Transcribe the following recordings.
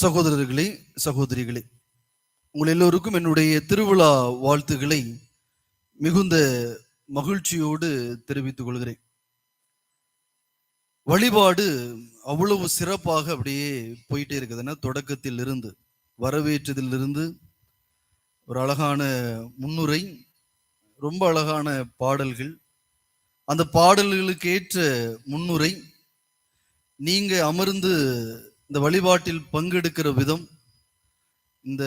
சகோதரர்களே சகோதரிகளே உங்கள் எல்லோருக்கும் என்னுடைய திருவிழா வாழ்த்துக்களை மிகுந்த மகிழ்ச்சியோடு தெரிவித்துக் கொள்கிறேன். வழிபாடு அவ்வளவு சிறப்பாக அப்படியே போயிட்டே இருக்குதுன்னா தொடக்கத்தில் இருந்து வரவேற்றதில் இருந்து ஒரு அழகான முன்னுரை ரொம்ப அழகான பாடல்கள். அந்த பாடல்களுக்கு ஏற்ற முன்னுரை நீங்க அமர்ந்து இந்த வழிபாட்டில் பங்கெடுக்கிற விதம் இந்த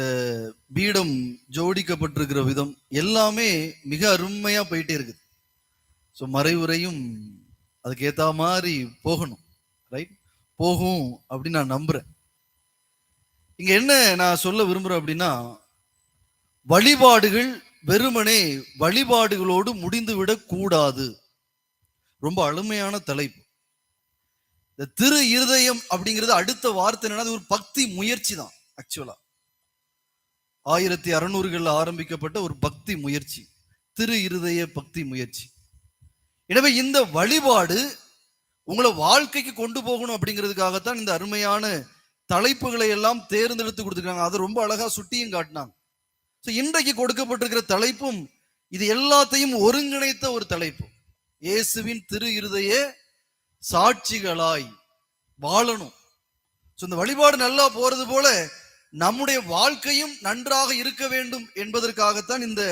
பீடம் ஜோடிக்கப்பட்டிருக்கிற விதம் எல்லாமே மிக அருமையா போயிட்டே இருக்குது. ஸோ மறைவுரையும் அதுக்கு ஏத்த மாதிரி போகணும் ரைட் போகும் அப்படின்னு நான் நம்புறேன். இங்க என்ன நான் சொல்ல விரும்புறேன் அப்படின்னா வழிபாடுகள் வெறுமனே வழிபாடுகளோடு முடிந்துவிடக் கூடாது ரொம்ப அழுமையான தலைப்பு. இந்த திரு இருதயம் அப்படிங்கிறது அடுத்த வார்த்தை என்னன்னா அது ஒரு பக்தி முயற்சி தான் ஆக்சுவலா ஆயிரத்தி அறுநூறுகள்ல ஆரம்பிக்கப்பட்ட ஒரு பக்தி முயற்சி திரு இருதய பக்தி முயற்சி. எனவே இந்த வழிபாடு உங்களை வாழ்க்கைக்கு கொண்டு போகணும் அப்படிங்கிறதுக்காகத்தான் இந்த அருமையான தலைப்புகளை எல்லாம் தேர்ந்தெடுத்து கொடுத்துருக்காங்க. அதை ரொம்ப அழகா சுட்டியும் காட்டினாங்க. ஸோ இன்றைக்கு கொடுக்கப்பட்டிருக்கிற தலைப்பும் இது எல்லாத்தையும் ஒருங்கிணைத்த ஒரு தலைப்பு. இயேசுவின் திரு இருதய சாட்சிகளாய் வாழணும். ஸோ இந்த வழிபாடு நல்லா போறது போல நம்முடைய வாழ்க்கையும் நன்றாக இருக்க வேண்டும் என்பதற்காகத்தான் இந்த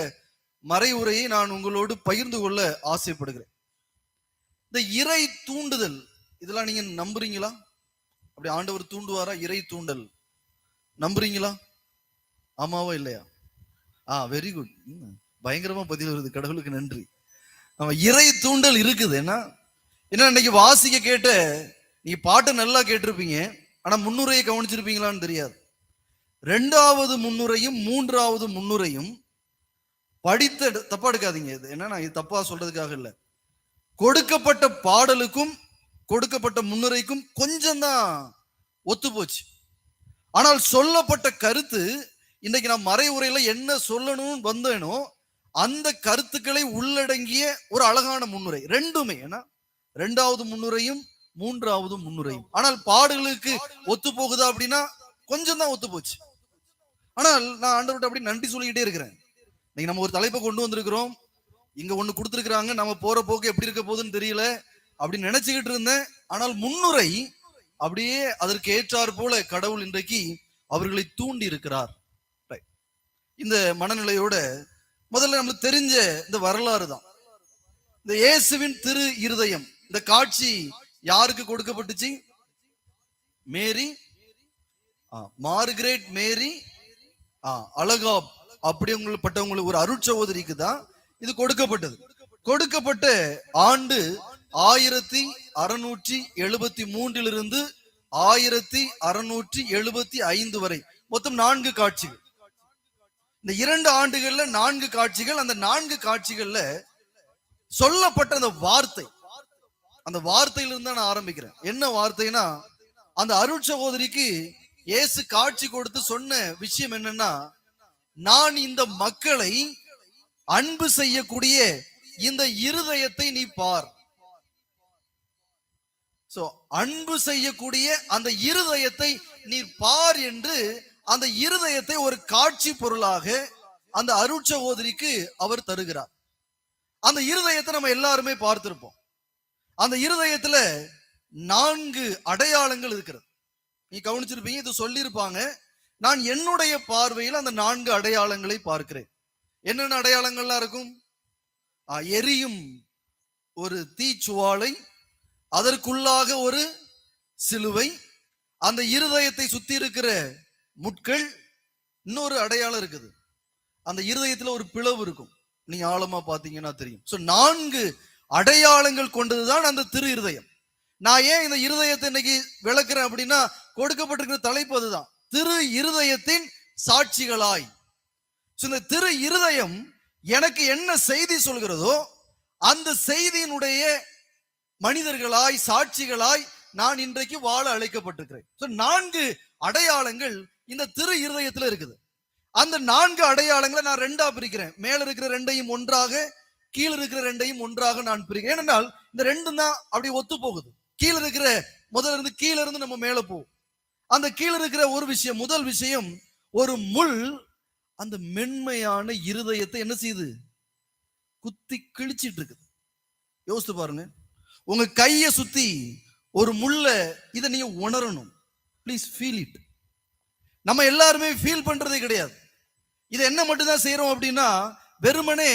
மறைவுரையை நான் உங்களோடு பகிர்ந்து கொள்ள ஆசைப்படுகிறேன். இந்த இறை தூண்டுதல் இதெல்லாம் நீங்க நம்புறீங்களா? அப்படி ஆண்டவர் தூண்டுவாரா? இறை தூண்டல். நம்புறீங்களா? ஆமாவா இல்லையா? ஆ வெரி குட் பயங்கரமா பதில் வருது. கடவுளுக்கு நன்றி. நம்ம இறை தூண்டல் இருக்குது. என்ன என்ன இன்னைக்கு வாசிக்க கேட்டு நீ பாட்டை நல்லா கேட்டிருப்பீங்க ஆனா முன்னுரையை கவனிச்சிருப்பீங்களான்னு தெரியாது. ரெண்டாவது முன்னுரையும் மூன்றாவது முன்னுரையும் படித்த தப்பா எடுக்காதீங்க. இது என்ன நான் இது தப்பா சொல்றதுக்காக இல்லை. கொடுக்கப்பட்ட பாடலுக்கும் கொடுக்கப்பட்ட முன்னுரைக்கும் கொஞ்சம் தான் ஒத்து போச்சு. ஆனால் சொல்லப்பட்ட கருத்து இன்னைக்கு நான் மறை உரையில என்ன சொல்லணும்னு வந்தேனோ அந்த கருத்துக்களை உள்ளடங்கிய ஒரு அழகான முன்னுரை. ரெண்டுமே ஏன்னா ரெண்டாவது முன்னுரையும் மூன்றாவது முன்னுரையும். ஆனால் பாடல்களுக்கு ஒத்து போகுதா அப்படின்னா கொஞ்சம் தான் ஒத்து போச்சு. ஆனால் நான் ஆண்டவர்கிட்ட அப்படி நன்றி சொல்லிக்கிட்டே இருக்கிறேன். இன்னைக்கு நம்ம ஒரு தலைப்பை கொண்டு வந்திருக்கிறோம். இங்க ஒண்ணு கொடுத்துருக்குறாங்க. நம்ம போற போக்கு எப்படி இருக்க போகுதுன்னு தெரியல அப்படின்னு நினைச்சுக்கிட்டு இருந்தேன். ஆனால் முன்னுரை அப்படியே அதற்கு ஏற்றார் போல கடவுள் இன்றைக்கு அவர்களை தூண்டி இருக்கிறார். இந்த மனநிலையோட முதல்ல நம்மளுக்கு தெரிஞ்ச இந்த வரலாறு தான். இந்த இயேசுவின் திரு இருதயம். இந்த காட்சி யாருக்கு கொடுக்கப்பட்டுச்சு? மேரி மார்கரேட் மேரி அழகா அப்படி பட்டவங்களுக்கு ஒரு அருட்சகோதரிக்கு தான் இது கொடுக்கப்பட்டது. கொடுக்கப்பட்ட ஆண்டு ஆயிரத்தி அறுநூற்றி எழுபத்தி மூன்றிலிருந்து ஆயிரத்தி அறுநூற்றி எழுபத்தி ஐந்து வரை. மொத்தம் நான்கு காட்சிகள். இந்த இரண்டு ஆண்டுகள்ல நான்கு காட்சிகள் அந்த நான்கு காட்சிகள்ல சொல்லப்பட்ட அந்த வார்த்தை அந்த வார்த்தையிலிருந்து தான் நான் ஆரம்பிக்கிறேன். என்ன வார்த்தைனா அந்த அருட் சகோதரிக்கு இயேசு காட்சி கொடுத்து சொன்ன விஷயம் என்னன்னா நான் இந்த மக்களை அன்பு செய்யக்கூடிய இந்த இருதயத்தை நீ பார். சோ அன்பு செய்யக்கூடிய அந்த இருதயத்தை நீ பார் என்று அந்த இருதயத்தை ஒரு காட்சி பொருளாக அந்த அருட்சகோதரிக்கு அவர் தருகிறார். அந்த இருதயத்தை நம்ம எல்லாருமே பார்த்திருப்போம். அந்த இருதயத்துல நான்கு அடையாளங்கள் இருக்கிறது. நீ கவனிச்சிருப்பீங்க இது சொல்லியிருப்பாங்க. நான் என்னுடைய பார்வையில் அந்த நான்கு அடையாளங்களை பார்க்கிறேன். என்னென்ன அடையாளங்கள்லாம் இருக்கும்? எரியும் ஒரு தீச்சுவாலை அதற்குள்ளாக ஒரு சிலுவை அந்த இருதயத்தை சுத்தி இருக்கிற முட்கள் இன்னொரு அடையாளம் இருக்குது. அந்த இருதயத்துல ஒரு பிளவு இருக்கும். நீங்க ஆழமா பாத்தீங்கன்னா தெரியும். சோ நான்கு அடையாளங்கள் கொண்டதுதான் அந்த திரு இருதயம். நான் ஏன் இந்த இருதயத்தை இன்னைக்கு விளக்குறேன் அப்படின்னா கொடுக்கப்பட்டிருக்கிற தலைப்பு அதுதான். திரு இருதயத்தின் சாட்சிகளாய். இந்த திரு இருதயம் எனக்கு என்ன செய்தி சொல்கிறதோ அந்த செய்தியினுடைய மனிதர்களாய் சாட்சிகளாய் நான் இன்றைக்கு வாழ அழைக்கப்பட்டிருக்கிறேன். நான்கு அடையாளங்கள் இந்த திரு இருதயத்துல இருக்குது. அந்த நான்கு அடையாளங்களை நான் ரெண்டா பிரிக்கிறேன். மேல இருக்கிற ரெண்டையும் ஒன்றாக கீழ இருக்கிற ரெண்டையும் ஒன்றாக நான் பிரிக்கிறேன். ஏனென்றால் இந்த ரெண்டும் தான் அப்படி ஒத்து போகுது கீழ இருக்கிற முதல்ல இருந்து கீழ இருந்து நம்ம மேல போவோம் அந்த கீழே இருக்கிற ஒரு விஷயம் முதல் விஷயம் ஒரு முள் அந்த மென்மையான இருதயத்தை என்ன செய்யுது? குத்தி கிழிச்சிட்டு இருக்குது யோசித்து பாருங்க. உங்க கையை சுத்தி ஒரு முள்ள இதை நீங்க உணரணும். ப்ளீஸ் ஃபீல் இட் நம்ம எல்லாருமே ஃபீல் பண்றதே கிடையாது. இதை என்ன மட்டும்தான் செய்யறோம் அப்படின்னா வெறுமனே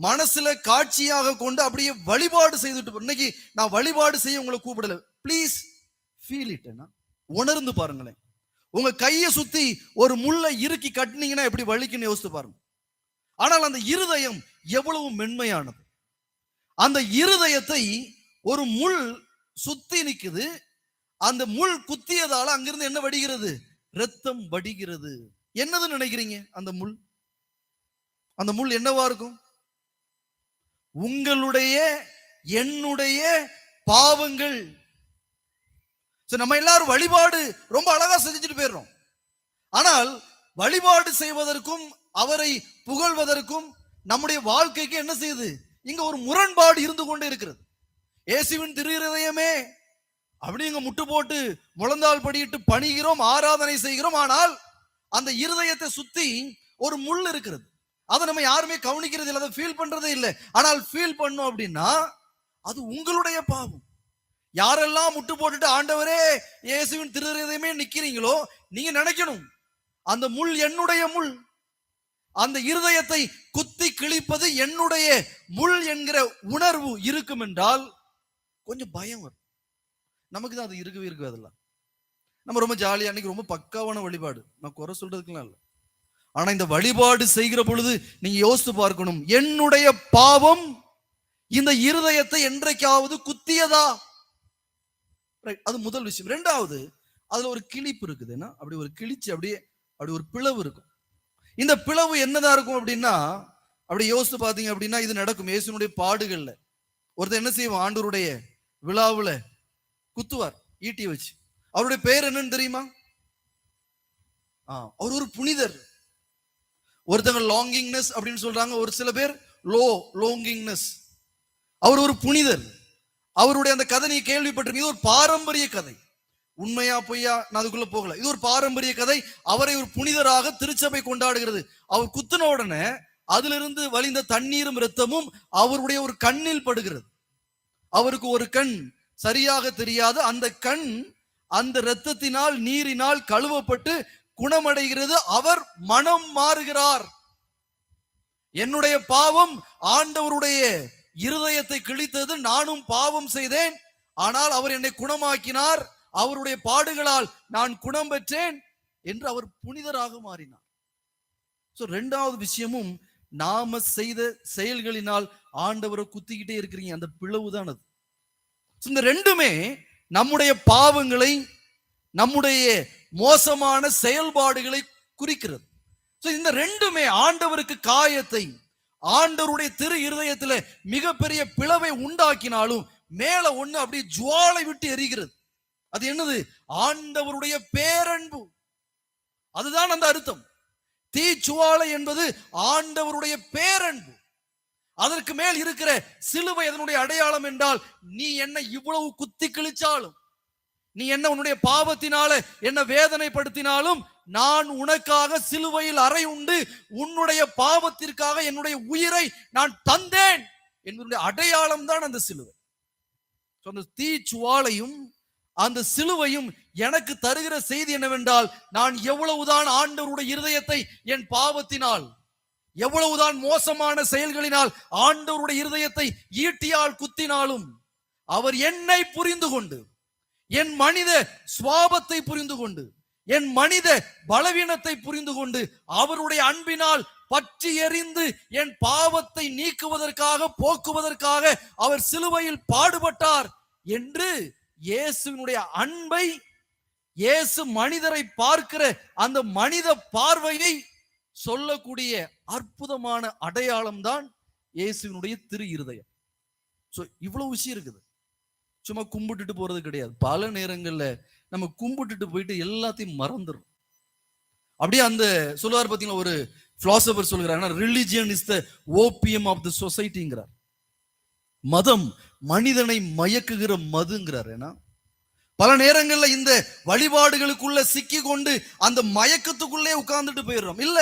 மனசுல காட்சியாக கொண்டு அப்படியே வழிபாடு செய்துட்டு இன்னைக்கு நான் வழிபாடு செய்ய உங்களை கூப்பிடல. ப்ளீஸ் ஃபீல் இட் உணர்ந்து பாருங்களேன். உங்க கையை சுத்தி ஒரு முள்ளை இறுக்கி கட்டினீங்கன்னா எப்படி வலிக்குன்னு யோசித்து பாருங்க. ஆனால் அந்த இருதயம் எவ்வளவு மென்மையானது. அந்த இருதயத்தை ஒரு முள் சுத்தி நிக்குது. அந்த முள் குத்தியதால அங்கிருந்து என்ன வடிகிறது? ரத்தம் வடிகிறது. என்னதுன்னு நினைக்கிறீங்க? அந்த முள்? அந்த முள் என்னவா இருக்கும்? உங்களுடைய என்னுடைய பாவங்கள். நம்ம எல்லாரும் வழிபாடு ரொம்ப அழகா செஞ்சுட்டு போயிடுறோம். ஆனால் வழிபாடு செய்வதற்கும் அவரை புகழ்வதற்கும் நம்முடைய வாழ்க்கைக்கு என்ன செய்யுது? இங்க ஒரு முரண்பாடு இருந்து கொண்டே இருக்கிறது. இயேசுவின் திரு இருதயமே அப்படி இங்க முட்டு போட்டு முழந்தாள் படியிட்டு பணிகிறோம் ஆராதனை செய்கிறோம். ஆனால் அந்த இருதயத்தை சுத்தி ஒரு முள் இருக்கிறது. அதை நம்ம யாருமே கவனிக்கிறது இல்லை அதை ஃபீல் பண்றதே இல்லை. ஆனால் ஃபீல் பண்ணோம் அப்படின்னா அது உங்களுடைய பாவம். யாரெல்லாம் முட்டு போட்டுட்டு ஆண்டவரே இயேசுவின் திருதயமே நிக்கிறீங்களோ நீங்க நினைக்கணும். அந்த முள் என்னுடைய முள். அந்த இருதயத்தை குத்தி கிழிப்பது என்னுடைய முள் என்கிற உணர்வு இருக்கும் என்றால் கொஞ்சம் பயம் வரும். நமக்கு தான் அது இருக்கவே இருக்கு அதெல்லாம் நம்ம ரொம்ப ஜாலியா அன்னைக்கு ரொம்ப பக்காவான வழிபாடு. நான் குறை சொல்றதுக்கெல்லாம் இல்லை. ஆனா இந்த வழிபாடு செய்கிற பொழுது நீங்க யோசித்து பார்க்கணும். என்னுடைய பாவம் இந்த இருதயத்தை என்றைக்காவது குத்தியதா? அது முதல் விஷயம். ரெண்டாவது அதுல ஒரு கிழிப்பு இருக்குதுன்னா அப்படி ஒரு கிழிச்சு அப்படியே அப்படி ஒரு பிளவு இருக்கும். இந்த பிளவு என்னதா இருக்கும் அப்படின்னா அப்படி யோசித்து பார்த்தீங்க அப்படின்னா இது நடக்கும். இயேசுனுடைய பாடுகள்ல. ஒருத்தர் என்ன செய்வோம் ஆண்டோருடைய விழாவுல குத்துவார் ஈட்டி வச்சு. அவருடைய பெயர் என்னன்னு தெரியுமா? ஆ, அவர் ஒரு புனிதர். ஒருத்தங்க லாங்கிங்னஸ் அப்படின்னு சொல்றாங்க ஒரு சில பேர் லோ லோங்கிங்னஸ் அவர் ஒரு புனிதர். அவருடைய அந்த கதை நீ கேள்விப்பட்டிருக்கீங்க இது ஒரு பாரம்பரிய கதை. உண்மையா பொய்யா? நான் அதுக்குள்ள போகல. இது ஒரு பாரம்பரிய கதை. அவரை ஒரு புனிதராக திருச்சபை கொண்டாடுகிறது. அவர் குத்தின உடனே அதிலிருந்து வழிந்த தண்ணீரும் இரத்தமும் அவருடைய ஒரு கண்ணில் படுகிறது. அவருக்கு ஒரு கண் சரியாக தெரியாது. அந்த கண் அந்த இரத்தத்தினால் நீரினால் கழுவப்பட்டு குணமடைகிறது அவர் மனம் மாறுகிறார். என்னுடைய பாவம் ஆண்டவருடைய இருதயத்தை கிழித்தது நானும் பாவம் செய்தேன். ஆனால் அவர் என்னை குணமாக்கினார். அவருடைய பாடுகளால் நான் குணம் பெற்றேன் என்று அவர் புனிதராக மாறினார். ஸோ ரெண்டாவது விஷயமும் நாம செய்த செயல்களினால் ஆண்டவரை குத்திக்கிட்டே இருக்கிறீங்க. அந்த பிளவு தான் அது இந்த ரெண்டுமே நம்முடைய பாவங்களை நம்முடைய மோசமான செயல்பாடுகளை குறிக்கிறது. இந்த ரெண்டுமே ஆண்டவருக்கு காயத்தை ஆண்டவருடைய திரு இருதயத்துல மிகப்பெரிய பிளவை உண்டாக்கினாலும் மேல ஒண்ணு அப்படியே ஜுவாலை விட்டு எரிகிறது. அது என்னது? ஆண்டவருடைய பேரன்பு. அதுதான் அந்த அர்த்தம். தீச்சுவாலை என்பது ஆண்டவருடைய பேரன்பு. அதற்கு மேல் இருக்கிற சிலுவை அதனுடைய அடையாளம் என்றால் நீ என்ன இவ்வளவு குத்தி கிழிச்சாலும் நீ என்ன உன்னுடைய பாவத்தினால என்ன வேதனைப்படுத்தினாலும் நான் உனக்காக சிலுவையில் அறை உண்டு உன்னுடைய பாவத்திற்காக என்னுடைய உயிரை நான் தந்தேன் என்னுடைய அடையாளம் தான் அந்த சிலுவை. So, அந்த தீச்சுவாலையும் அந்த சிலுவையும் எனக்கு தருகிற செய்தி என்னவென்றால் நான் எவ்வளவுதான் ஆண்டவருடைய இருதயத்தை என் பாவத்தினால் எவ்வளவுதான் மோசமான செயல்களினால் ஆண்டவருடைய இருதயத்தை ஈட்டியால் குத்தினாலும் அவர் என்னை புரிந்து கொண்டு என் மனித சுவாபத்தை புரிந்து கொண்டு என் மனித பலவீனத்தை புரிந்து கொண்டு அவருடைய அன்பினால் பற்றி எறிந்து என் பாவத்தை நீக்குவதற்காக போக்குவதற்காக அவர் சிலுவையில் பாடுபட்டார் என்று இயேசுவினுடைய அன்பை இயேசு மனிதரை பார்க்கிற அந்த மனித பார்வையை சொல்லக்கூடிய அற்புதமான அடையாளம் தான் இயேசுவினுடைய திரு இருதயம் சோ இவ்வளவு விஷயம் இருக்குது. சும்மா கும்பிட்டுட்டு போறது கிடையாது. பல நேரங்கள்ல நம்ம கும்பிட்டுட்டு போயிட்டு எல்லாத்தையும் மறந்துடும் அப்படியே அந்த சொல்லுவார் பார்த்தீங்கன்னா ஒரு பிலாசபர் சொல்கிறார் religion is the opium of the சொசைட்டிங்கிறார் மதம் மனிதனை மயக்குகிற மதுங்கிறார் ஏன்னா. பல நேரங்கள்ல இந்த வழிபாடுகளுக்குள்ள சிக்கி கொண்டு அந்த மயக்கத்துக்குள்ளே உட்கார்ந்துட்டு போயிடுறோம். இல்ல.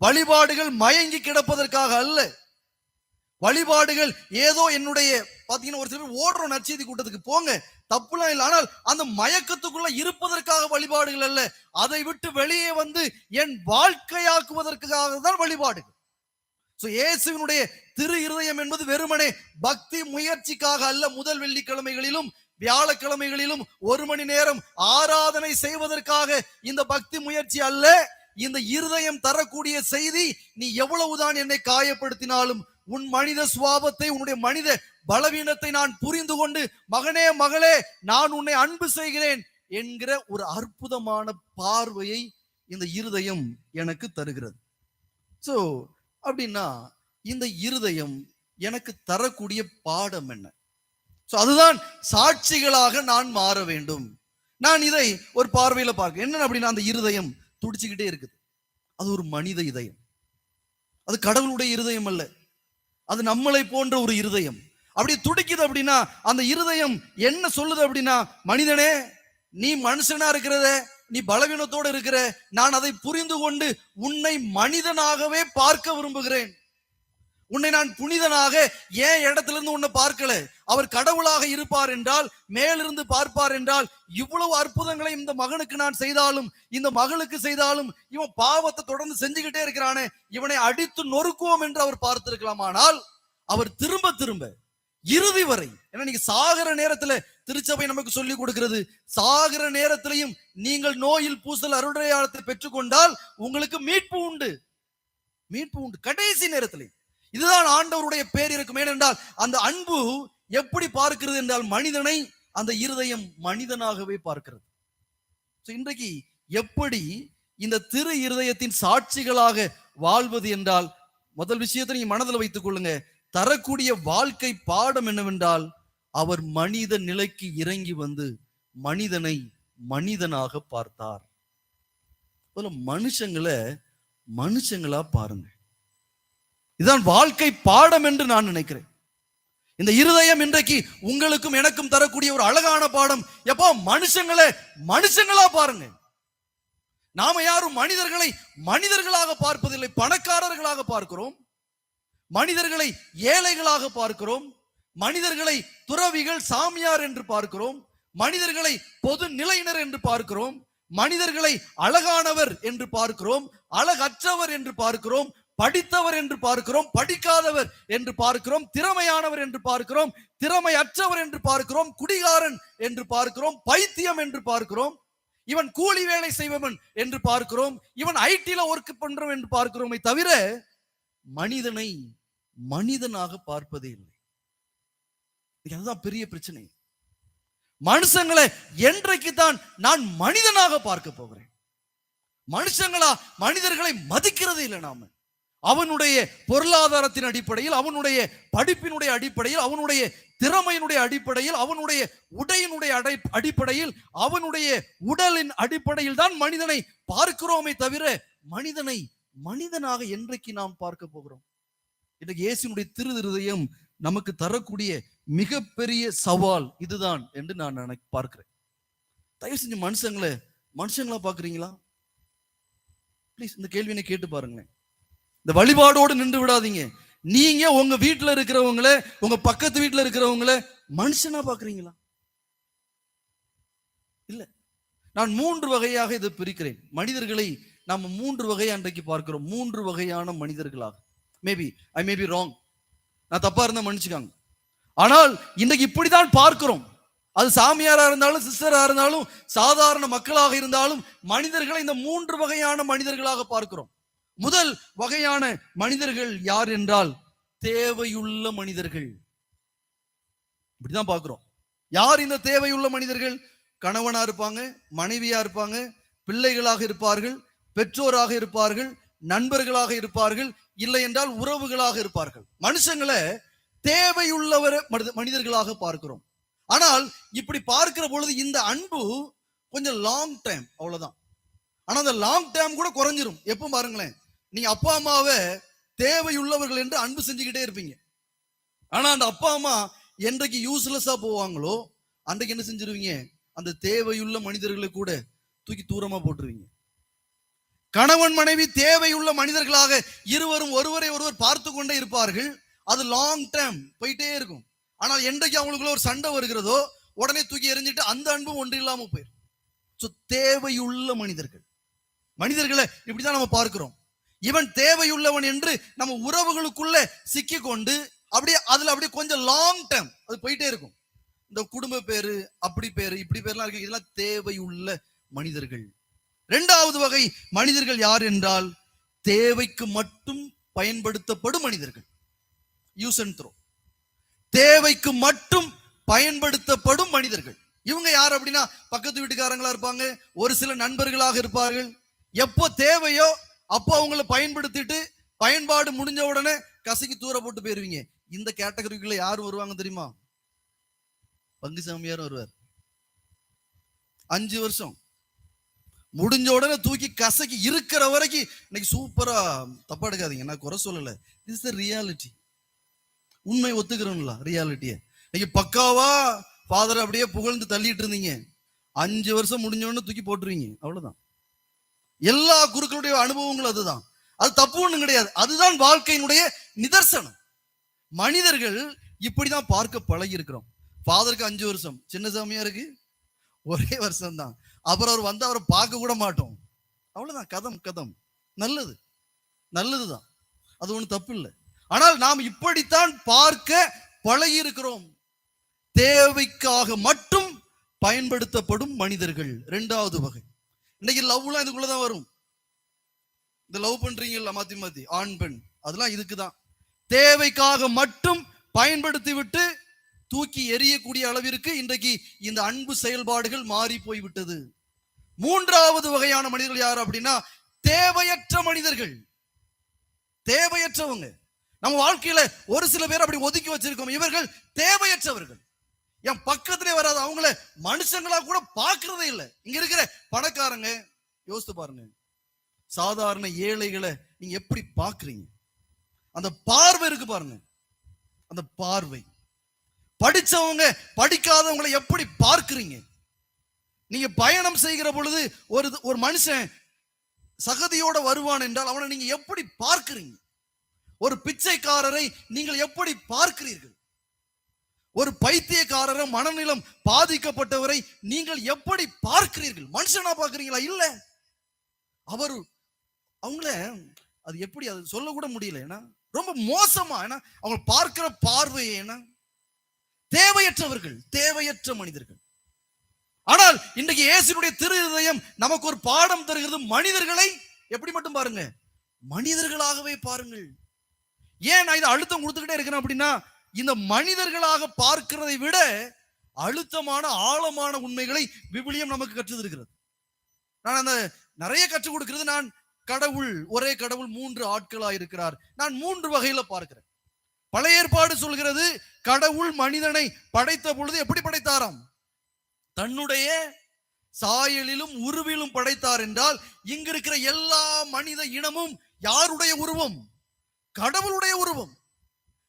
வழிபாடுகள் மயங்கி கிடப்பதற்காக அல்ல. வழிபாடுகள் ஏதோ என்னுடைய பாத்தீங்கன்னா ஒரு சில பேர் ஓடுறோம் நற்செய்தி கூட்டத்துக்கு போங்க. தப்புலாம் இல்லை. ஆனால் அந்த மயக்கத்துக்குள்ள இருப்பதற்காக வழிபாடுகள் அல்ல. அதை விட்டு வெளியே வந்து என் வாழ்க்கையாக்குவதற்காக தான் வழிபாடுகள். சோ இயேசுவினுடைய திரு இருதயம் என்பது வெறுமனே பக்தி முயற்சிக்காக அல்ல. முதல் வெள்ளிக்கிழமைகளிலும் வியாழக்கிழமைகளிலும் ஒரு மணி நேரம் ஆராதனை செய்வதற்காக இந்த பக்தி முயற்சி அல்ல. இந்த இருதயம் தரக்கூடிய செய்தி நீ எவ்வளவுதான் என்னை காயப்படுத்தினாலும் உன் மனித சுவாபத்தை உன்னுடைய மனித பலவீனத்தை நான் புரிந்து கொண்டு மகனே மகளே நான் உன்னை அன்பு செய்கிறேன் என்கிற ஒரு அற்புதமான பார்வையை இந்த இருதயம் எனக்கு தருகிறது. ஸோ அப்படின்னா இந்த இருதயம் எனக்கு தரக்கூடிய பாடம் என்ன? ஸோ அதுதான் சாட்சிகளாக நான் மாற வேண்டும். நான் இதை ஒரு பார்வையில் பார்க்க என்ன அப்படின்னா அந்த இருதயம் துடிச்சுக்கிட்டே இருக்குது. அது ஒரு மனித இதயம். அது கடவுளுடைய இருதயம் அல்ல. அது நம்மளை போன்ற ஒரு இருதயம். அப்படி துடிக்குது அப்படின்னா அந்த இருதயம் என்ன சொல்லுது அப்படின்னா மனிதனே நீ மனுஷனா இருக்கிறத நீ பலவீனத்தோடு இருக்கிற நான் அதை புரிந்து கொண்டு உன்னை மனிதனாகவே பார்க்க விரும்புகிறேன். உன்னை நான் புனிதனாக ஏன் இடத்துல இருந்து உன்னை பார்க்கல? அவர் கடவுளாக இருப்பார் என்றால் மேலிருந்து பார்ப்பார் என்றால் இவ்வளவு அற்புதங்களை இந்த மகனுக்கு நான் செய்தாலும் இந்த மகளுக்கு செய்தாலும் இவன் பாவத்தை தொடர்ந்து செஞ்சுக்கிட்டே இருக்கிறானே இவனை அடித்து நொறுக்குவோம் என்று அவர் பார்த்திருக்கலாமானால் அவர் திரும்ப திரும்ப இறுதி வரை ஏன்னா நீங்க சாகிற நேரத்துல திருச்சபை நமக்கு சொல்லி கொடுக்கிறது சாகிற நேரத்திலையும் நீங்கள் நோயில் பூசல் அருடையாளத்தை பெற்றுக்கொண்டால் உங்களுக்கு மீட்பு உண்டு. மீட்பு உண்டு. கடைசி நேரத்திலே. இதுதான் ஆண்டவருடைய பேர் இருக்கும். ஏனென்றால் அந்த அன்பு எப்படி பார்க்கிறது என்றால் மனிதனை அந்த இருதயம் மனிதனாகவே பார்க்கிறது. இன்றைக்கு எப்படி இந்த திரு இருதயத்தின் சாட்சிகளாக வாழ்வது என்றால் முதல் விஷயத்தை நீங்க மனதில் வைத்துக் கொள்ளுங்க. தரக்கூடிய வாழ்க்கை பாடம் என்னவென்றால் அவர் மனித நிலைக்கு இறங்கி வந்து மனிதனை மனிதனாக பார்த்தார். மனுஷங்களை மனுஷங்களா பாருங்க. இதுதான் வாழ்க்கை பாடம் என்று நான் நினைக்கிறேன். இந்த இருதயம் இன்றைக்கு உங்களுக்கும் எனக்கும் தரக்கூடிய ஒரு அழகான பாடம். எப்போ மனுஷங்களை மனுஷங்களா பாருங்க. நாம யாரும் மனிதர்களை மனிதர்களாக பார்ப்பதில்லை பணக்காரர்களாக பார்க்கிறோம். மனிதர்களை ஏழைகளாக பார்க்கிறோம். மனிதர்களை துறவிகள் சாமியார் என்று பார்க்கிறோம். மனிதர்களை பொது நிலையினர் என்று பார்க்கிறோம். மனிதர்களை அழகானவர் என்று பார்க்கிறோம். அழகற்றவர் என்று பார்க்கிறோம். படித்தவர் என்று பார்க்கிறோம் படிக்காதவர் என்று பார்க்கிறோம் திறமையானவர் என்று பார்க்கிறோம் திறமையற்றவர் என்று பார்க்கிறோம் குடிகாரன் என்று பார்க்கிறோம் பைத்தியம் என்று பார்க்கிறோம் இவன் கூலி வேலை செய்பவன் என்று பார்க்கிறோம் இவன் ஐடில ஒர்க் பண்றோம் என்று பார்க்கிறோமே தவிர மனிதனை மனிதனாக பார்ப்பதே இல்லை. அதுதான் பெரிய பிரச்சனை. மனுஷங்களை என்றைக்கு தான் நான் மனிதனாக பார்க்க போகிறேன்? மனுஷங்களா மனிதர்களை மதிக்கிறதே இல்லை நாம. அவனுடைய பொருளாதாரத்தின் அடிப்படையில் அவனுடைய படிப்பினுடைய அடிப்படையில் அவனுடைய திறமையினுடைய அடிப்படையில் அவனுடைய உடையினுடைய அடை அடிப்படையில் அவனுடைய உடலின் அடிப்படையில் தான் மனிதனை பார்க்கிறோமே தவிர மனிதனை மனிதனாக என்றைக்கு நாம் பார்க்க போகிறோம்? இன்றைக்கு இயேசுனுடைய திருதிருதயம் நமக்கு தரக்கூடிய மிகப்பெரிய சவால் இதுதான் என்று நான் நினை பார்க்கிறேன். தயவு செஞ்சு மனுஷங்களை மனுஷங்களா பாக்குறீங்களா ப்ளீஸ் இந்த கேள்வினை கேட்டு பாருங்களேன். இந்த வழிபாடோடு நின்று விடாதீங்க. நீங்க உங்க வீட்டுல இருக்கிறவங்கள உங்க பக்கத்து வீட்டுல இருக்கிறவங்கள மனுஷனா பாக்குறீங்களா? இல்ல. நான் மூன்று வகையாக இதை பிரிக்கிறேன். மனிதர்களை நாம் மூன்று வகையை அன்றைக்கு பார்க்கிறோம். மூன்று வகையான மனிதர்களாக. மேபி ஐ மேபி ராங் நான் தப்பா இருந்தா மன்னிச்சுக்காங்க. ஆனால் இன்னைக்கு இப்படிதான் பார்க்கிறோம். அது சாமியாரா இருந்தாலும் சிஸ்டரா இருந்தாலும் சாதாரண மக்களாக இருந்தாலும் மனிதர்களை இந்த மூன்று வகையான மனிதர்களாக பார்க்கிறோம். முதல் வகையான மனிதர்கள் யார் என்றால் தேவையுள்ள மனிதர்கள். இப்படிதான் பார்க்கிறோம். யார் இந்த தேவையுள்ள மனிதர்கள்? கணவனா இருப்பாங்க மனைவியா இருப்பாங்க பிள்ளைகளாக இருப்பார்கள் பெற்றோராக இருப்பார்கள் நண்பர்களாக இருப்பார்கள் இல்லை என்றால் உறவுகளாக இருப்பார்கள். மனுஷங்களை தேவையுள்ளவர் மனிதர்களாக பார்க்கிறோம். ஆனால் இப்படி பார்க்கிற பொழுது இந்த அன்பு கொஞ்சம் லாங் டைம் அவ்வளவுதான். ஆனா அந்த லாங் டைம் கூட குறைஞ்சிரும். எப்போ பாருங்களேன். நீங்க அப்பா அம்மாவை தேவையுள்ளவர்கள் என்று அன்பு செஞ்சுக்கிட்டே இருப்பீங்க. ஆனா அந்த அப்பா அம்மா என்றைக்கு யூஸ்லெஸ்ஸா போவாங்களோ அன்றைக்கு என்ன செஞ்சிருவீங்க? அந்த தேவையுள்ள மனிதர்களை கூட தூக்கி தூரமா போட்டுருவீங்க. கணவன் மனைவி தேவையுள்ள மனிதர்களாக இருவரும் ஒருவரை ஒருவர் பார்த்து கொண்டே இருப்பார்கள். அது லாங் டைம் போயிட்டே இருக்கும். ஆனால் என்றைக்கு அவங்களுக்குள்ள ஒரு சண்டை வருகிறதோ உடனே தூக்கி எறிஞ்சிட்டு அந்த அன்பும் ஒன்று இல்லாம போயிடும் ஸோ தேவையுள்ள மனிதர்கள். மனிதர்களை இப்படிதான் நம்ம பார்க்கிறோம். இவன் தேவையுள்ளவன் என்று நம்ம உறவுகளுக்குள்ள சிக்கி கொண்டு அப்படியே அதுல அப்படியே கொஞ்சம் லாங் டைம் அது போயிட்டே இருக்கும். இந்த குடும்ப பேரு அப்படி பேரு இப்படி பேர்லாம் இருக்கு. இதெல்லாம் தேவையுள்ள மனிதர்கள். இரண்டாவது வகை மனிதர்கள் யார் என்றால் தேவைக்கு மட்டும் பயன்படுத்தப்படும் மனிதர்கள். Use and throw. தேவைக்கு மட்டும் பயன்படுத்தப்படும் மனிதர்கள். இவங்க யார் அப்படின்னா பக்கத்து வீட்டுக்காரங்களா இருப்பாங்க ஒரு சில நண்பர்களாக இருப்பார்கள். எப்போ தேவையோ அப்போ அவங்கள பயன்படுத்திட்டு பயன்பாடு முடிஞ்ச உடனே கசக்கி தூர போட்டு போயிருவீங்க. இந்த கேட்டகரிக்குள்ள யார் வருவாங்க தெரியுமா? பங்கு சாமியார் வருவார். அஞ்சு வருஷம். முடிஞ்ச உடனே தூக்கி கசக்கி இருக்கிற வரைக்கும் இன்னைக்கு சூப்பரா தப்பா எடுக்காதீங்க. நான் குறை சொல்லல. இட்ஸ் த ரியாலிட்டி உண்மை ஒத்துக்கிறோம்ல ரியாலிட்டியை இன்னைக்கு பக்காவா ஃபாதர் அப்படியே புகழ்ந்து தள்ளிட்டு இருந்தீங்க. அஞ்சு வருஷம் முடிஞ்ச உடனே தூக்கி போட்டுருவீங்க. அவ்வளவுதான். எல்லா குருக்களுடைய அனுபவங்களும் அதுதான். அது தப்பு ஒன்றும் கிடையாது. அதுதான் வாழ்க்கையினுடைய நிதர்சனம். மனிதர்கள் இப்படிதான் பார்க்க பழகி இருக்கிறோம் ஃபாதருக்கு அஞ்சு வருஷம். சின்ன சாமியாருக்கு ஒரே வருஷம் தான் அப்புறம் அவர் வந்து அவரை பார்க்க கூட மாட்டோம். அவ்வளவுதான். கதம் கதம். நல்லது. நல்லதுதான். அது ஒன்றும் தப்பு இல்லை. ஆனால் நாம் இப்படித்தான் பார்க்க பழகி இருக்கிறோம் தேவைக்காக மட்டும் பயன்படுத்தப்படும் மனிதர்கள். இரண்டாவது வகை. இன்னைக்கு லவ்லாம் இதுக்குள்ளதான் வரும். இந்த லவ் பண்றீங்கல்ல மாத்தி மாத்தி. ஆண் பெண். அதெல்லாம் இதுக்குதான். தேவைக்காக மட்டும் பயன்படுத்தி விட்டு தூக்கி எரியக்கூடிய அளவிற்கு இன்றைக்கு இந்த அன்பு செயல்பாடுகள் மாறி போய்விட்டது. மூன்றாவது வகையான மனிதர்கள் யார் அப்படின்னா தேவையற்ற மனிதர்கள். தேவையற்றவங்க. நம்ம வாழ்க்கையில ஒரு சில பேர் அப்படி ஒதுக்கி வச்சிருக்கோம். இவர்கள் தேவையற்றவர்கள். என் பக்கத்திலே வராது அவங்கள மனுஷங்களா கூட பாக்குறதே இல்லை. இங்க இருக்கிற பணக்காரங்க யோசித்து பாருங்க. சாதாரண ஏழைகளை நீங்க எப்படி பாக்குறீங்க அந்த பார்வை இருக்கு பாருங்க. அந்த பார்வை. படிச்சவங்க படிக்காதவங்களை எப்படி பார்க்குறீங்க? நீங்க பயணம் செய்கிற பொழுது ஒரு ஒரு மனுஷன் சகதியோட வருவான் என்றால் அவனை நீங்க எப்படி பார்க்கிறீங்க? ஒரு பிச்சைக்காரரை நீங்கள் எப்படி பார்க்கிறீர்கள்? ஒரு பைத்தியக்காரர மனநிலம் பாதிக்கப்பட்டவரை நீங்கள் எப்படி பார்க்கிறீர்கள்? மனுஷனா பார்க்கிறீங்களா? இல்ல. அவர் அவங்கள அது எப்படி அது சொல்லக்கூட முடியல. ஏன்னா ரொம்ப மோசமா. ஏன்னா அவங்க பார்க்கிற பார்வை ஏன்னா தேவையற்றவர்கள் தேவையற்ற மனிதர்கள். ஆனால் இன்றைக்கு இயேசுடைய திரு இதயம் நமக்கு ஒரு பாடம் தருகிறது. மனிதர்களை எப்படி மட்டும் பாருங்க? மனிதர்களாகவே பாருங்கள். ஏன் நான் இதை அழுத்தம் கொடுத்துக்கிட்டே இருக்கிறேன் அப்படின்னா இந்த மனிதர்களாக பார்க்கிறதை விட அழுத்தமான ஆழமான உண்மைகளை விபிலியம் நமக்கு கற்று இருக்கிறது நான் அந்த நிறைய கற்றுக் கொடுக்கிறது. நான் கடவுள் ஒரே கடவுள் மூன்று ஆட்களா இருக்கிறார். நான் மூன்று வகையில பார்க்கிறேன். பழைய ஏற்பாடு சொல்கிறது கடவுள் மனிதனை படைத்த பொழுது எப்படி படைத்தாராம்? தன்னுடைய சாயலிலும் உருவிலும் படைத்தார் என்றால் இங்க இருக்கிற எல்லா மனித இனமும் யாருடைய உருவம்? கடவுளுடைய உருவம்.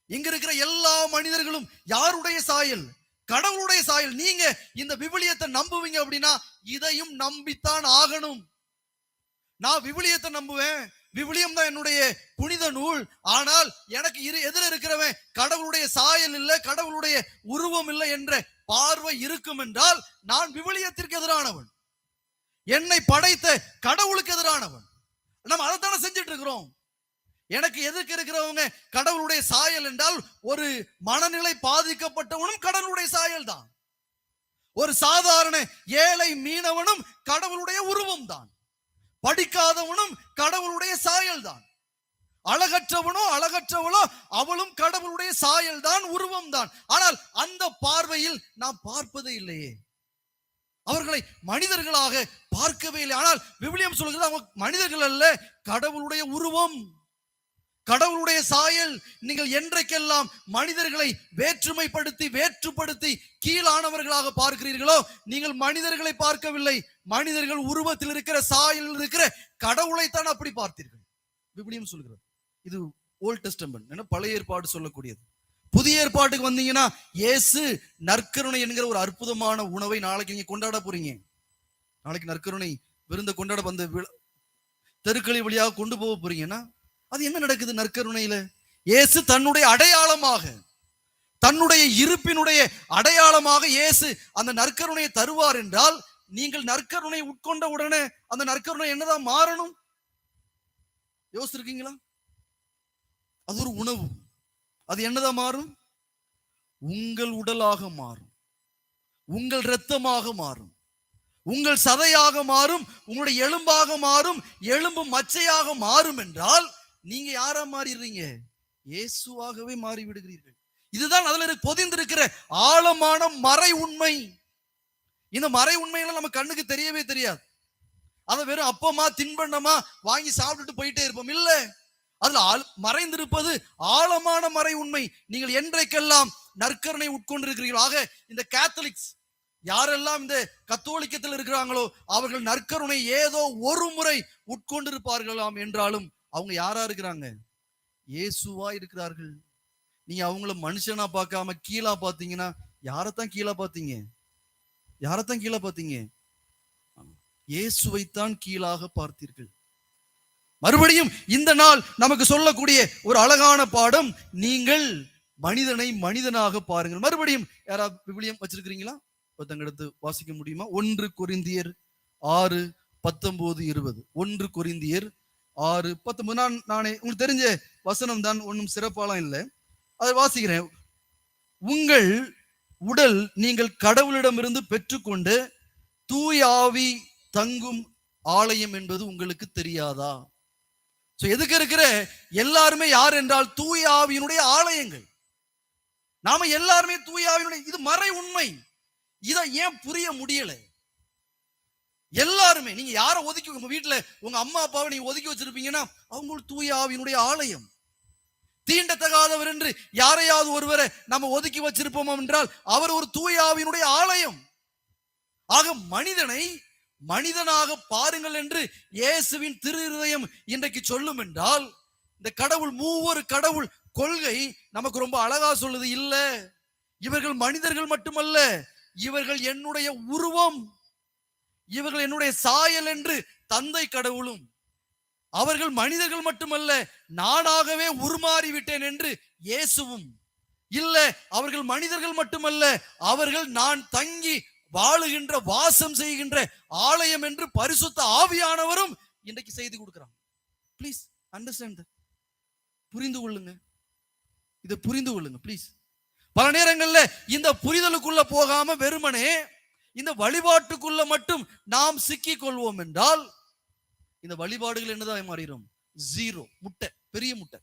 இங்க இருக்கிற எல்லா மனிதர்களும் யாருடைய சாயல்? கடவுளுடைய சாயல். நீங்க இந்த விவிலியத்தை நம்புவீங்க அப்படின்னா இதையும் நம்பித்தான் ஆகணும். நான் விவிலியத்தை நம்புவேன். விவிலியம் தான் என்னுடைய புனித நூல். ஆனால் எனக்கு இரு எதிர இருக்கிறவன் கடவுளுடைய சாயல் இல்லை கடவுளுடைய உருவம் இல்லை என்ற பார்வை இருக்கும் என்றால் நான் விவிலியத்திற்கு எதிரானவன். என்னை படைத்த கடவுளுக்கு எதிரானவன். நம்ம அதைத்தானே செஞ்சுட்டு இருக்கிறோம். எனக்கு எதுக்கு இருக்கிறவங்க கடவுளுடைய சாயல் என்றால் ஒரு மனநிலை பாதிக்கப்பட்டவனும் கடவுளுடைய சாயல் தான் ஒரு சாதாரண ஏழை மீனவனும் கடவுளுடைய உருவம் தான் படிக்காதவனும் கடவுளுடைய சாயல் தான் அழகற்றவனோ அழகற்றவளோ அவளும் கடவுளுடைய சாயல் தான் உருவம் தான் ஆனால் அந்த பார்வையில் நாம் பார்ப்பதே இல்லையே. அவர்களை மனிதர்களாக பார்க்கவே இல்லை. ஆனால் விவிலியம் சொல்கிறது அவங்க மனிதர்கள் அல்ல கடவுளுடைய உருவம். கடவுளுடைய சாயல் நீங்கள் என்றைக்கெல்லாம் மனிதர்களை வேற்றுமைப்படுத்தி வேற்றுப்படுத்தி கீழானவர்களாக பார்க்கிறீர்களோ நீங்கள் மனிதர்களை பார்க்கவில்லை. மனிதர்கள் உருவத்தில் இருக்கிற சாயலில் இருக்கிற கடவுளைத்தான் அப்படி பார்த்தீர்கள். விவிலியம் சொல்கிறது. இது ஓல்ட் டெஸ்டமெண்ட் என பழைய ஏற்பாடு சொல்லக்கூடியது. புதிய ஏற்பாட்டுக்கு வந்தீங்கன்னா இயேசு நற்கருணை என்கிற ஒரு அற்புதமான உணவை நாளைக்கு நீங்க கொண்டாட போறீங்க. நாளைக்கு நற்கருணை விருந்த கொண்டாட வந்த தெருக்களி வழியாக கொண்டு போக போறீங்கன்னா அது என்ன நடக்குது நற்கருணையில? இயேசு தன்னுடைய அடையாளமாக தன்னுடைய இருப்பினுடைய அடையாளமாக இயேசு அந்த நற்கருணையை தருவார் என்றால் நீங்கள் நற்கருணை உட்கொண்ட உடனே அந்த நற்கருணை என்னதான் மாறணும்? யோசிச்சிருக்கீங்களா? அது ஒரு உணவு. அது என்னதான் மாறும்? உங்கள் உடலாக மாறும். உங்கள் இரத்தமாக மாறும். உங்கள் சதையாக மாறும். உங்களுடைய எலும்பாக மாறும். எலும்பு மச்சையாக மாறும் என்றால் நீங்க யாரா மாறிடுறீங்க? இயேசுவாகவே மாறி விடுகிறீர்கள் இதுதான் அதுல பொதிந்திருக்கிற ஆழமான மறை உண்மை. இந்த மறை உண்மையெல்லாம் நம்ம கண்ணுக்கு தெரியவே தெரியாது. அதை வெறும் அப்பமா தின்பண்டமா வாங்கி சாப்பிட்டுட்டு போயிட்டே இருப்போம். இல்ல. அதுல மறைந்திருப்பது ஆழமான மறை உண்மை. நீங்கள் என்றைக்கெல்லாம் நற்கருணை உட்கொண்டிருக்கிறீர்கள் ஆக இந்த கேத்தலிக்ஸ் யாரெல்லாம் இந்த கத்தோலிக்கத்தில் இருக்கிறாங்களோ அவர்கள் நற்கருணை ஏதோ ஒரு முறை உட்கொண்டிருப்பார்களாம் என்றாலும் அவங்க யாரா இருக்கிறாங்க? இயேசுவா இருக்கிறார்கள். நீங்க அவங்கள மனுஷனா பார்க்காம கீழா பார்த்தீங்கன்னா யாரைத்தான் கீழா பார்த்தீங்க? யாரைத்தான் கீழா பார்த்தீங்க? இயேசுவைத்தான் கீழாக பார்த்தீர்கள். மறுபடியும் இந்த நாள் நமக்கு சொல்லக்கூடிய ஒரு அழகான பாடம் நீங்கள் மனிதனை மனிதனாக பாருங்கள். மறுபடியும் யாராவது விபிலியம் வச்சிருக்கிறீங்களா? ஒருத்தங்கடுத்து வாசிக்க முடியுமா? ஒன்று குறிந்தியர் ஆறு பத்தொன்பது இருபது. ஒன்று குறிந்தியர் ஆறு பத்தொன்பது நான் நானே உங்களுக்கு தெரிஞ்ச வசனம் தான் ஒன்றும் சிறப்பாலாம் இல்லை. அதை வாசிக்கிறேன். உங்கள் உடல் நீங்கள் கடவுளிடமிருந்து பெற்றுக்கொண்டு தூயாவி தங்கும் ஆலயம் என்பது உங்களுக்கு தெரியாதா? சோ எதுக்கு இருக்கிற எல்லாருமே யார் என்றால் தூய ஆவியினுடைய ஆலயங்கள். நாம எல்லாருமே தூயாவினுடைய இது மறை உண்மை. இதை ஏன் புரிய முடியலை? எல்லாருமே நீங்க யாரை ஒதுக்கி உங்க வீட்டுல உங்க அம்மா அப்பாவை நீங்க ஒதுக்கி வச்சிருப்பீங்கன்னா அவங்க தூய ஆவியினுடைய ஆலயம். தீண்டத்தகாதவர் என்று யாரையாவது ஒருவரை நம்ம ஒதுக்கி வச்சிருப்போம் என்றால் அவர் ஒரு தூய ஆவியினுடைய ஆலயம். ஆக மனிதனை மனிதனாக பாருங்கள் என்று இயேசுவின் திரு இருதயம் இன்றைக்கு சொல்லும் என்றால் இந்த கடவுள் மூவொரு கடவுள் கொள்கை நமக்கு ரொம்ப அழகா சொல்லுது இல்ல. இவர்கள் மனிதர்கள் மட்டுமல்ல இவர்கள் என்னுடைய உருவம். இவர்கள் என்னுடைய சாயல் என்று தந்தை கடவுளும் அவர்கள் மனிதர்கள் மட்டுமல்ல நானாகவே உருமாறி விட்டேன் என்று இயேசுவும் இல்ல அவர்கள் மனிதர்கள் மட்டுமல்ல அவர்கள் நான் தங்கி வாழுகின்ற வாசம் செய்கின்ற ஆலயம் என்று பரிசுத்த ஆவியானவரும் இன்றைக்கு செய்து கொடுக்கிறாங்க ப்ளீஸ் அண்டர்ஸ்டாண்ட் புரிந்து கொள்ளுங்க. இதை புரிந்து கொள்ளுங்க ப்ளீஸ் பல நேரங்கள்ல இந்த புரிதலுக்குள்ள போகாம வெறுமனே இந்த வழிபாட்டுக்குள்ள மட்டும் நாம் சிக்கிக் கொள்வோம் என்றால் இந்த வழிபாடுகள் என்னதான் மாறிடும்? ஜீரோ முட்டை. பெரிய முட்டை.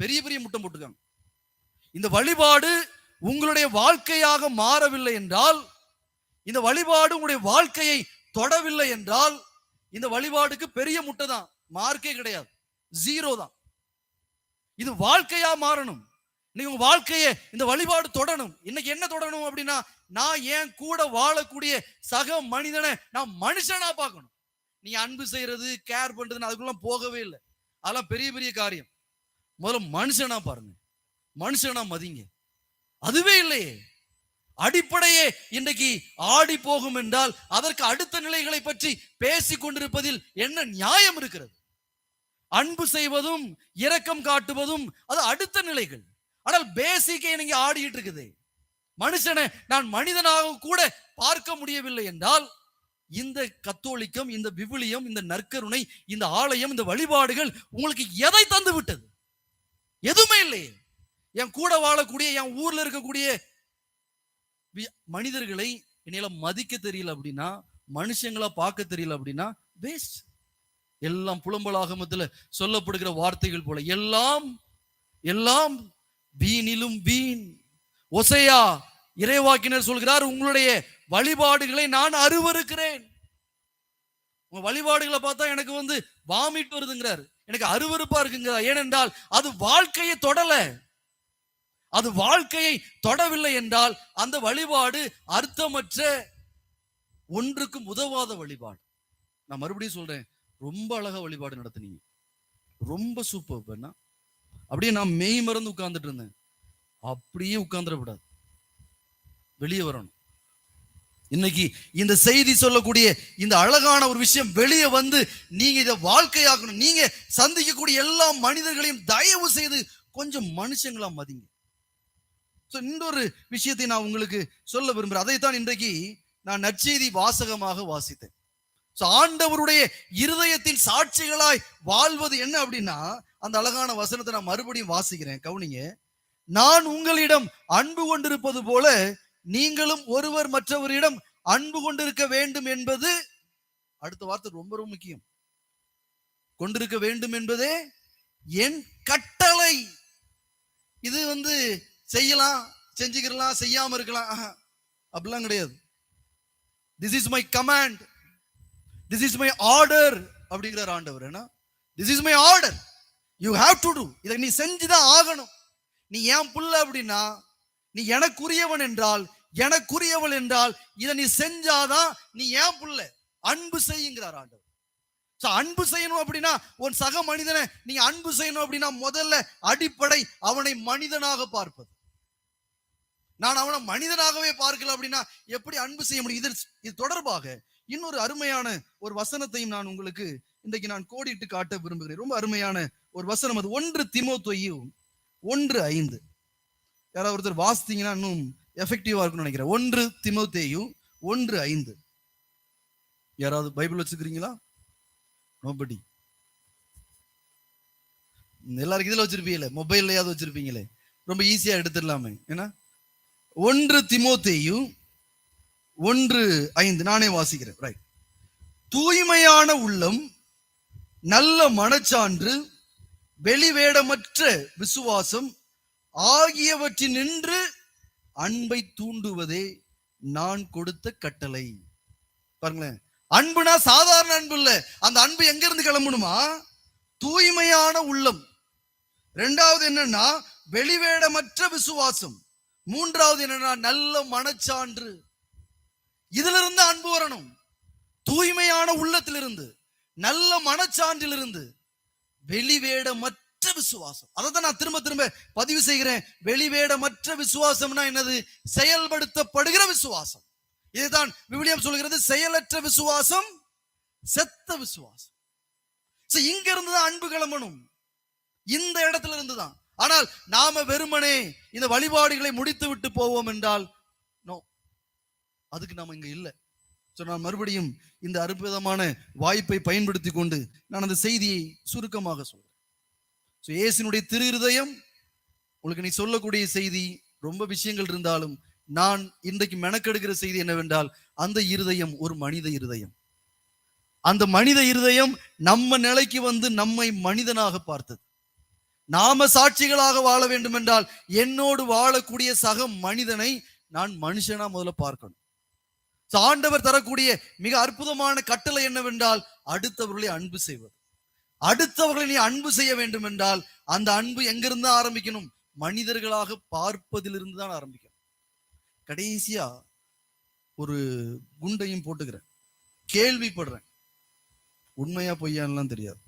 பெரிய பெரிய முட்டை போட்டுக்காங்க இந்த வழிபாடு உங்களுடைய வாழ்க்கையாக மாறவில்லை என்றால் இந்த வழிபாடு உங்களுடைய வாழ்க்கையை தொடவில்லை என்றால் இந்த வழிபாடுக்கு பெரிய முட்டை தான். மார்க்கே கிடையாது. ஜீரோ தான். இது வாழ்க்கையா மாறணும். நீங்க உங்க வாழ்க்கையை இந்த வழிபாடு தொடணும். இன்னைக்கு என்ன தொடணும் அப்படின்னா நான் ஏன் கூட வாழக்கூடிய சக மனிதனை நான் மனுஷனா பார்க்கணும். நீ அன்பு செய்யறது கேர் பண்றதுன்னு அதுக்குள்ள போகவே இல்லை. அதெல்லாம் பெரிய பெரிய காரியம். முதல்ல மனுஷனா பாருங்க. மனுஷனா மதிங்க. அதுவே இல்லையே. அடிப்படையே இன்றைக்கு ஆடி போகும் என்றால் அதற்கு அடுத்த நிலைகளை பற்றி பேசிக் கொண்டிருப்பதில் என்ன நியாயம் இருக்கிறது? அன்பு செய்வதும் இரக்கம் காட்டுவதும் அது அடுத்த நிலைகள். ஆனால் பேசிக்கே நீங்க ஆடிட்டு இருக்குது. மனுஷனை நான் மனிதனாக கூட பார்க்க முடியவில்லை என்றால் இந்த கத்தோலிக்கம் இந்த விவிலியம் இந்த நற்கருணை இந்த ஆலயம் இந்த வழிபாடுகள் உங்களுக்கு எதை தந்து விட்டது? எதுவுமே இல்லையே. என் கூட வாழக்கூடிய என் ஊர்ல இருக்கக்கூடிய மனிதர்களை என்னால மதிக்க தெரியல அப்படின்னா மனுஷங்களா பார்க்க தெரியல அப்படின்னா வேஸ்ட் எல்லாம் புலம்பலாகமத்துல சொல்லப்படுகிற வார்த்தைகள் போல எல்லாம் எல்லாம் வீணிலும் வீண். ஒசையா இறைவாக்கினர் சொல்கிறார் உங்களுடைய வழிபாடுகளை நான் அருவருக்கிறேன். உங்க வழிபாடுகளை பார்த்தா எனக்கு வந்து வாமிட் வருதுங்கிறார். எனக்கு அருவருப்பா இருக்குங்கிறார். ஏனென்றால் அது வாழ்க்கையை தொடல. அது வாழ்க்கையை தொடவில்லை என்றால் அந்த வழிபாடு அர்த்தமற்ற ஒன்றுக்கும் உதவாத வழிபாடு. நான் மறுபடியும் சொல்றேன் ரொம்ப அழகா வழிபாடு நடத்துனீங்க. ரொம்ப சூப்பர் அப்படியே நான் மெய் மறந்து உட்கார்ந்துட்டு இருந்தேன். அப்படியே உட்கார்ந்துடக்கூடாது. வெளியே வரணும். இன்னைக்கு இந்த செய்தி சொல்லக்கூடிய இந்த அழகான ஒரு விஷயம் வெளியே வந்து நீங்க இதை வாழ்க்கையாக்கணும். நீங்க சந்திக்கக்கூடிய எல்லா மனிதர்களையும் தயவு செய்து கொஞ்சம் மனுஷங்களா மதிங்க. ஸோ இன்னொரு விஷயத்தை நான் உங்களுக்கு சொல்ல விரும்புகிறேன் அதைத்தான் இன்றைக்கு நான் நற்செய்தி வாசகமாக வாசித்தேன். ஸோ ஆண்டவருடைய இருதயத்தின் சாட்சிகளாய் வாழ்வது என்ன அப்படின்னா அந்த அழகான வசனத்தை நான் மறுபடியும் வாசிக்கிறேன். கவுனிங்க. நான் உங்களிடம் அன்பு கொண்டிருப்பது போல நீங்களும் ஒருவர் மற்றவரிடம் அன்பு கொண்டிருக்க வேண்டும் என்பது அடுத்த வார்த்தை ரொம்ப ரொம்ப முக்கியம். கொண்டிருக்க வேண்டும் என்பதே என் கட்டளை. இது வந்து செய்யலாம் செஞ்சுக்கிறலாம் செய்யாம இருக்கலாம். ஆஹா, அப்படிலாம் கிடையாது. This is my command this is my order அப்படிங்கிறார் ஆண்டவர். என்ன this is my order you have to do இதை நீ செஞ்சுதான் ஆகணும். நீ ஏன் புள்ள அப்படின்னா நீ எனக்குரியவன் என்றால் எனக்குரியவள் என்றால் இதை நீ செஞ்சாதான் நீ ஏன் புள்ள? அன்பு செய்யுங்கிறார் ஆண்டவர். ஸோ அன்பு செய்யணும் அப்படின்னா உன் சக மனிதனை நீ அன்பு செய்யணும் அப்படின்னா முதல்ல அடிப்படை அவனை மனிதனாக பார்ப்பது. நான் அவனை மனிதனாகவே பார்க்கல அப்படின்னா எப்படி அன்பு செய்ய முடியும்? இது இது தொடர்பாக இன்னொரு அருமையான ஒரு வசனத்தையும் நான் உங்களுக்கு இன்றைக்கு நான் கோடிட்டு காட்ட விரும்புகிறேன். ரொம்ப அருமையான ஒரு வசனம் அது. ஒன்று திமோத்தொய்யு ஒன்று ஐந்து. யாராவது ஒருத்தர் வாசித்தீங்கன்னா இன்னும் எஃபெக்டிவா இருக்கும்னு நினைக்கிறேன். ஒன்று திமுத்தேயும் ஒன்று ஐந்து. யாராவது பைபிள் வச்சுக்கிறீங்களா நோபடி எல்லாருக்கும் இதில் வச்சிருப்பீங்களே? மொபைல்லையாவது வச்சிருப்பீங்களே? ரொம்ப ஈஸியா எடுத்துடலாமே. ஏன்னா? ஒன்று திமோத்தேயு ஒன்று ஐந்து. நானே வாசிக்கிறேன். ரைட் தூய்மையான உள்ளம் நல்ல மனச்சான்று வெளிவேடமற்ற விசுவாசம் ஆகியவற்றினின்று அன்பை தூண்டுவதே நான் கொடுத்த கட்டளை. பாருங்களேன். அன்புனா சாதாரண அன்பு இல்ல. அந்த அன்பு எங்க இருந்து கிளம்பணுமா? தூய்மையான உள்ளம். ரெண்டாவது என்னன்னா வெளிவேடமற்ற விசுவாசம். மூன்றாவது என்னன்னா நல்ல மனச்சான்று. இதுல இருந்து அன்பு வரணும். தூய்மையான உள்ளத்திலிருந்து நல்ல மனச்சான்றிலிருந்து வெளிவேடமற்ற விசுவாசம். அதை தான் நான் திரும்ப திரும்ப பதிவு செய்கிறேன். வெளிவேடமற்ற விசுவாசம்னா என்னது? செயல்படுத்தப்படுகிற விசுவாசம். இதுதான் விவிலியம் சொல்கிறது செயலற்ற விசுவாசம் செத்த விசுவாசம். இங்க இருந்து தான் அன்பு கிளம்பணும். இந்த இடத்துல இருந்து தான் ஆனால் நாம வெறுமனே இந்த வழிபாடுகளை முடித்து விட்டு போவோம் என்றால் நோ அதுக்கு நாம இங்க இல்லை. ஸோ நான் மறுபடியும் இந்த அற்புதமான வாய்ப்பை பயன்படுத்தி கொண்டு நான் அந்த செய்தியை சுருக்கமாக சொல்றேன். ஸோ இயேசுனுடைய திரு இருதயம் உங்களுக்கு நீ சொல்லக்கூடிய செய்தி ரொம்ப விஷயங்கள் இருந்தாலும் நான் இன்றைக்கு மெனக்கெடுக்கிற செய்தி என்னவென்றால் அந்த இருதயம் ஒரு மனித இருதயம். அந்த மனித இருதயம் நம்ம நிலைக்கு வந்து நம்மை மனிதனாக பார்த்தது. நாம சாட்சிகளாக வாழ வேண்டும் என்றால் என்னோடு வாழக்கூடிய சக மனிதனை நான் மனுஷனா முதல்ல பார்க்கணும். ஆண்டவர் தரக்கூடிய மிக அற்புதமான கட்டளை என்னவென்றால் அடுத்தவர்களை அன்பு செய்வது. அடுத்தவர்களை நீ அன்பு செய்ய வேண்டும் என்றால் அந்த அன்பு எங்கிருந்து ஆரம்பிக்கணும்? மனிதர்களாக பார்ப்பதிலிருந்து தான் ஆரம்பிக்கணும். கடைசியா ஒரு குண்டையும் போட்டுக்கிறேன். கேள்விப்படுறேன். உண்மையா பொய்யான்லாம் தெரியாது.